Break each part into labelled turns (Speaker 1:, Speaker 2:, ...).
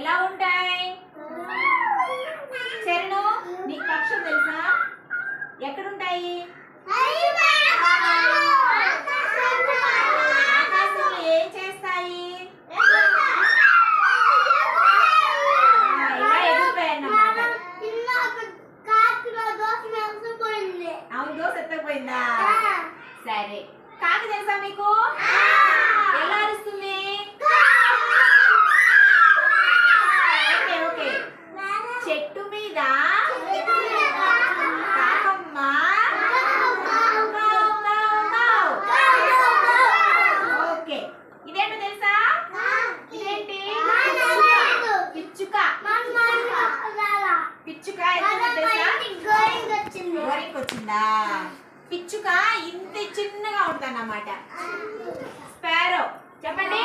Speaker 1: ఎలా ఉంటాయి? చరణు నీ పక్షులు తెలుసా? ఎక్కడుంటాయి? ఆకాశంలో ఏం చేస్తాయి? ఇలా దోశ ఎత్తకపోయిందా? సరే. కాకి తెలుసా మీకు? చెట్టు మీద? కాకమ్మ. ఓకే. ఇదేంటో తెలుసా? ఇదేంటి? పిచ్చుక. వచ్చిందా పిచ్చుక ఇంత చిన్నగా ఉంటుంది అన్నమాట స్పారో. చెప్పండి.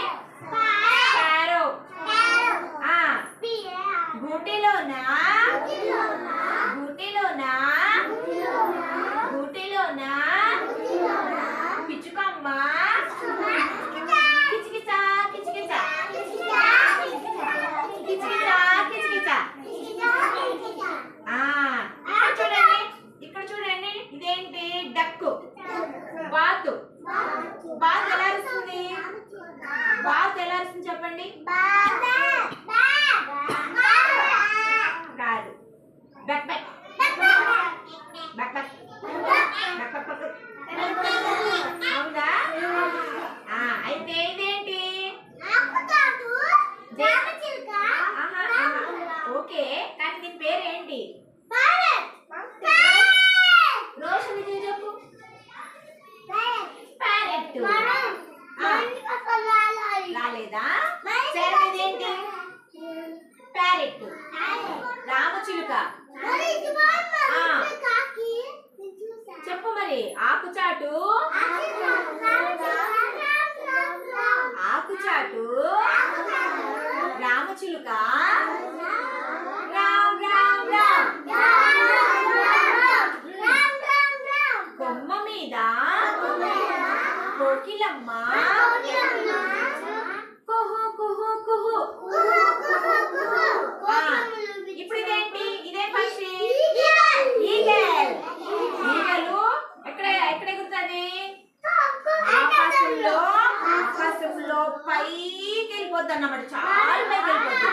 Speaker 1: కాదు బక్ బక్ బక్ బక్ బక్ బక్ బక్ అవునా? ఆ, అయితే ఇదేంటి? ఆహా, ఆహా. ఓకే కానీ దీని పేరేంటి? రోషన్ విజయ్ చెప్పు. ప్యారెట్ రాలేదా సరే ఇదేంటి ప్యారెట్ చిలుక చెప్పు మరి ఆకుచాటు ఆకుచాటు రామచిలుక పైకి వెళ్ళిపోద్ది అన్నమాట చాలా పైకి వెళ్ళిపోద్ది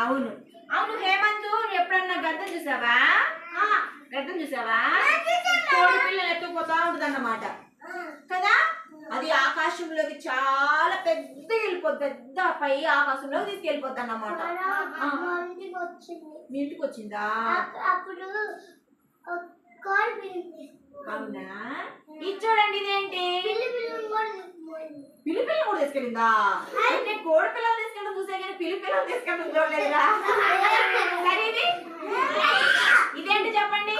Speaker 1: అవును. అవును హేమంతు ఎప్పుడన్నా గద్దం చూసావా? గద్దం చూసావా? కోడి పిల్లలు ఎత్తుకుపోతా ఉంటుంది అన్నమాట కదా? అది ఆకాశంలోకి చాలా పెద్ద వెళ్ళిపోద్ది పెద్ద పై ఆకాశంలోకి తీసుకెళ్ళిపోద్ది అన్నమాట. మీ ఇంటికి వచ్చిందా.
Speaker 2: అప్పుడు
Speaker 1: అవునా? ఇది చూడండి ఇదేంటి?
Speaker 2: పిల్లి పిల్లి
Speaker 1: కూడా తీసుకెళ్ళిందా? అయితే కోడి పిల్లలు తీసుకెళ్ళడం చూసా కానీ పిల్లి పిల్లలు తీసుకెళ్ళడం చూడలేదురా. సరే ఇది. ఇదేంటి చెప్పండి?